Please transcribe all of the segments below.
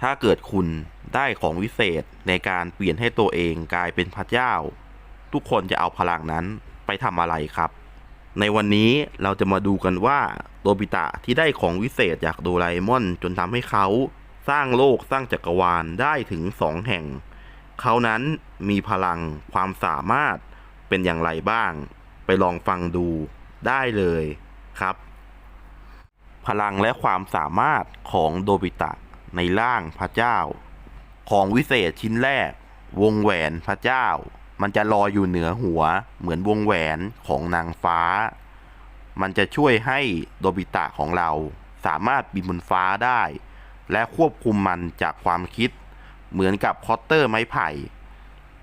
ถ้าเกิดคุณได้ของวิเศษในการเปลี่ยนให้ตัวเองกลายเป็นพระเจ้า ทุกคนจะเอาพลังนั้นไปทำอะไรครับ ในวันนี้เราจะมาดูกันว่าโดบิตะที่ได้ของวิเศษจากโดราเอมอน จนทำให้เขาสร้างโลกสร้างจักรวาลได้ถึงสองแห่ง เขานั้นมีพลังความสามารถเป็นอย่างไรบ้าง ไปลองฟังดูได้เลยครับ พลังและความสามารถของโดบิตะ ในร่างพระเจ้า ของวิเศษชิ้นแรก วงแหวนพระเจ้า มันจะลอยอยู่เหนือหัว เหมือนวงแหวนของนางฟ้า มันจะช่วยให้โดบิตะของเราสามารถบินบนฟ้าได้ และควบคุมมันจากความคิด เหมือนกับคอตเตอร์ไม้ไผ่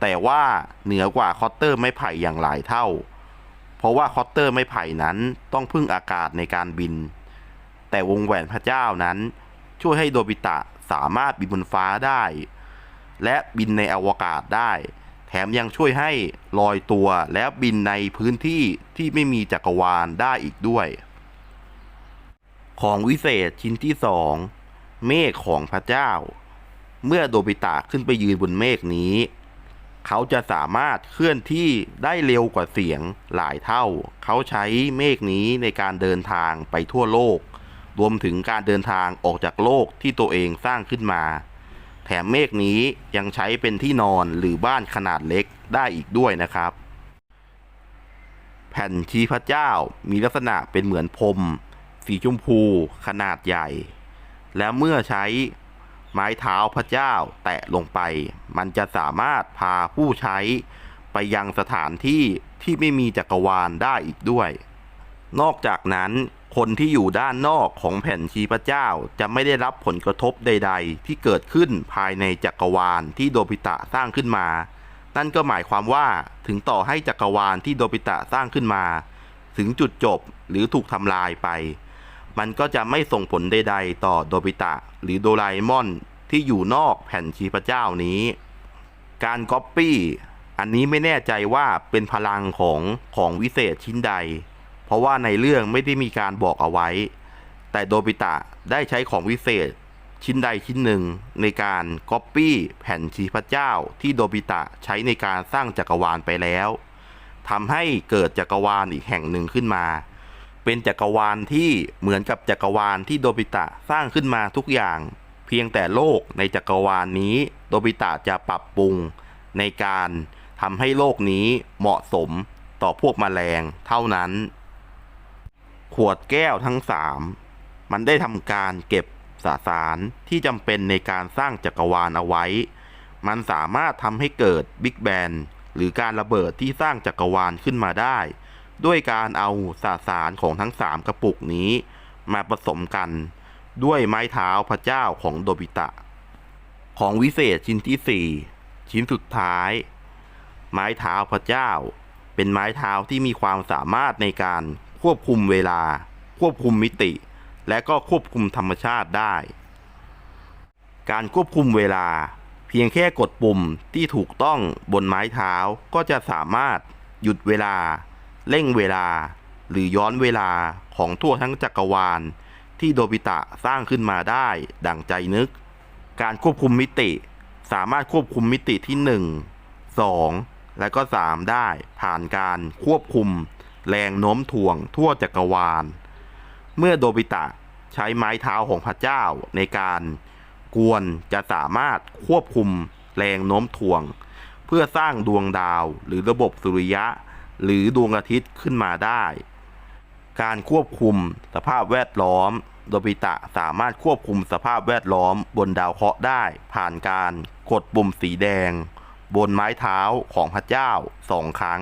แต่ว่าเหนือกว่าคอตเตอร์ไม้ไผ่อย่างหลายเท่า เพราะว่าคอตเตอร์ไม้ไผ่นั้นต้องพึ่งอากาศในการบิน แต่วงแหวนพระเจ้านั้น ช่วยให้โดบิตะสามารถบินบนฟ้าได้ และบินในอวกาศได้ แถมยังช่วยให้ลอยตัวและบินในพื้นที่ที่ไม่มีจักรวาลได้อีกด้วย ของวิเศษชิ้นที่สองเมฆของพระเจ้า เมื่อโดบิตะขึ้นไปยืนบนเมฆนี้ เขาจะสามารถเคลื่อนที่ได้เร็วกว่าเสียงหลายเท่า เขาใช้เมฆนี้ในการเดินทางไปทั่วโลก รวมถึงการเดินทางออกจากโลกที่ตัวเองสร้างขึ้นมา แถมเมฆนี้ยังใช้เป็นที่นอนหรือบ้านขนาดเล็กได้อีกด้วยนะครับ แผ่นชี้พระเจ้ามีลักษณะเป็นเหมือนพรมสีชมพูขนาดใหญ่ และเมื่อใช้ไม้เท้าพระเจ้าแตะลงไป มันจะสามารถพาผู้ใช้ไปยังสถานที่ที่ไม่มีจักรวาลได้อีกด้วย นอกจากนั้น คนที่อยู่ด้านนอกของแผ่นชีพระเจ้า จะไม่ได้รับผลกระทบใด ๆ ที่เกิดขึ้นภายในจักรวาลที่โดบิตะสร้างขึ้นมา นั่นก็หมายความว่าถึงต่อให้จักรวาลที่โดบิตะสร้างขึ้นมา ถึงจุดจบหรือถูกทำลายไป มันก็จะไม่ส่งผลใด ๆ ต่อโดบิตะหรือโดราเอมอนที่อยู่นอกแผ่นชีพระเจ้านี้ การก๊อปปี้อันนี้ไม่แน่ใจว่าเป็นพลังของของวิเศษชิ้นใด เพราะว่าในเรื่องไม่ได้มีการบอกเอาไว้ แต่โดบิตะได้ใช้ของวิเศษ ชิ้นใดชิ้นหนึ่งในการก๊อปปี้แผ่นชีพเจ้าที่โดบิตะใช้ในการสร้างจักรวาลไปแล้วทำให้เกิดจักรวาลอีกแห่งหนึ่งขึ้นมา เป็นจักรวาลที่เหมือนกับจักรวาลที่โดบิตะสร้างขึ้นมาทุกอย่าง เพียงแต่โลกในจักรวาลนี้ โดบิตะจะปรับปรุงในการทำให้โลกนี้เหมาะสมต่อพวกแมลงเท่านั้น ขวดแก้วทั้งสามมันได้ทำการเก็บสสารที่จำเป็นในการสร้างจักรวาลเอาไว้ มันสามารถทำให้เกิดบิ๊กแบนหรือการระเบิดที่สร้างจักรวาลขึ้นมาได้ ด้วยการเอาสสารของทั้งสามกระปุกนี้ มาผสมกัน ด้วยไม้เท้าพระเจ้าของโดบิตะ ของวิเศษชิ้นที่สี่ชิ้นสุดท้าย ไม้เท้าพระเจ้า เป็นไม้เท้าที่มีความสามารถในการ ควบคุมเวลา ควบคุมมิติ และก็ควบคุมธรรมชาติได้ การควบคุมเวลา เพียงแค่กดปุ่มที่ถูกต้องบนไม้เท้าก็จะสามารถหยุดเวลา เร่งเวลา หรือย้อนเวลาของทั่วทั้งจักรวาล ที่โดบิตะสร้างขึ้นมาได้ดั่งใจนึก การควบคุมมิติ สามารถควบคุมมิติที่ 1 2 และก็ 3 ได้ผ่านการควบคุม แรงโน้มถ่วงทั่วจักรวาล เมื่อโดบิตะใช้ไม้เท้าของพระเจ้าในการกวนจะสามารถควบคุมแรงโน้มถ่วง เพื่อสร้างดวงดาวหรือระบบสุริยะ หรือดวงอาทิตย์ขึ้นมาได้ การควบคุมสภาพแวดล้อม โดบิตะสามารถควบคุมสภาพแวดล้อมบนดาวเคราะห์ได้ ผ่านการกดปุ่มสีแดง บนไม้เท้าของพระเจ้าสองครั้ง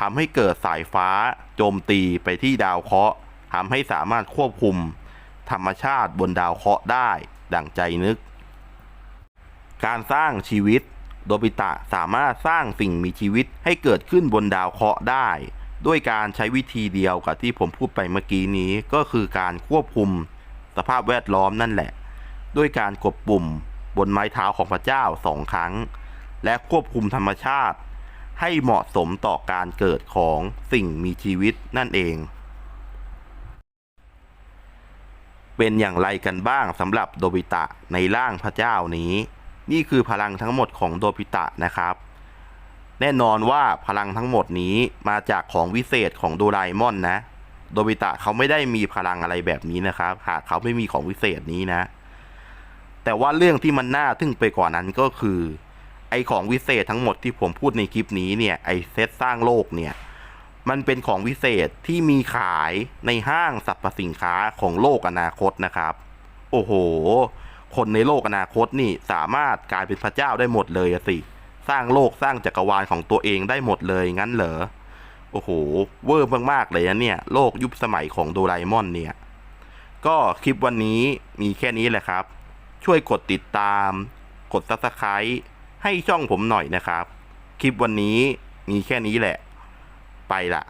ทำให้เกิดสายฟ้าโจมตีไปที่ดาวเคราะห์ทำให้สามารถควบคุม ธรรมชาติบนดาวเคราะห์ได้ ดั่งใจนึก การสร้างชีวิต โดบิตะสามารถสร้างสิ่งมีชีวิตให้เกิดขึ้นบนดาวเคราะห์ได้ ด้วยการใช้วิธีเดียวกับที่ผมพูดไปเมื่อกี้นี้ก็คือการควบคุม สภาพแวดล้อมนั่นแหละ ด้วยการกดปุ่มบนไม้เท้าของพระเจ้าสองครั้ง และควบคุมธรรมชาติ ให้เหมาะสมต่อการเกิดของสิ่งมีชีวิตนั่นเอง เป็นอย่างไรกันบ้างสำหรับโดบิตะในร่างพระเจ้านี้ นี่คือพลังทั้งหมดของโดบิตะนะครับ แน่นอนว่าพลังทั้งหมดนี้มาจากของวิเศษของโดราเอมอนนะ โดบิตะเขาไม่ได้มีพลังอะไรแบบนี้นะครับ หากเขาไม่มีของวิเศษนี้นะ แต่ว่าเรื่องที่มันน่าทึ่งไปกว่านั้นก็คือ อของวิเศษทั้งหมดที่ผมพูดในคลิปนี้เนี่ยไอเซตสร้างโลกเนี่ยมันเป็นของวิเศษที่มีขายในห้างสรรพสินค้าของโลกอนาคตนะครับ โอ้โห คนในโลกอนาคตนี่สามารถกลายเป็นพระเจ้าได้หมดเลยสิ สร้างโลกสร้างจักรวาลของตัวเองได้หมดเลยงั้นเหรอ โอ้โห เวอร์มากๆเลยนะเนี่ย โลกยุคสมัยของโดราเอมอนเนี่ย ก็คลิปวันนี้มีแค่นี้แหละครับ ช่วยกดติดตาม กด subscribe ให้ช่องผมหน่อยนะครับ คลิปวันนี้มีแค่นี้แหละ ไปละ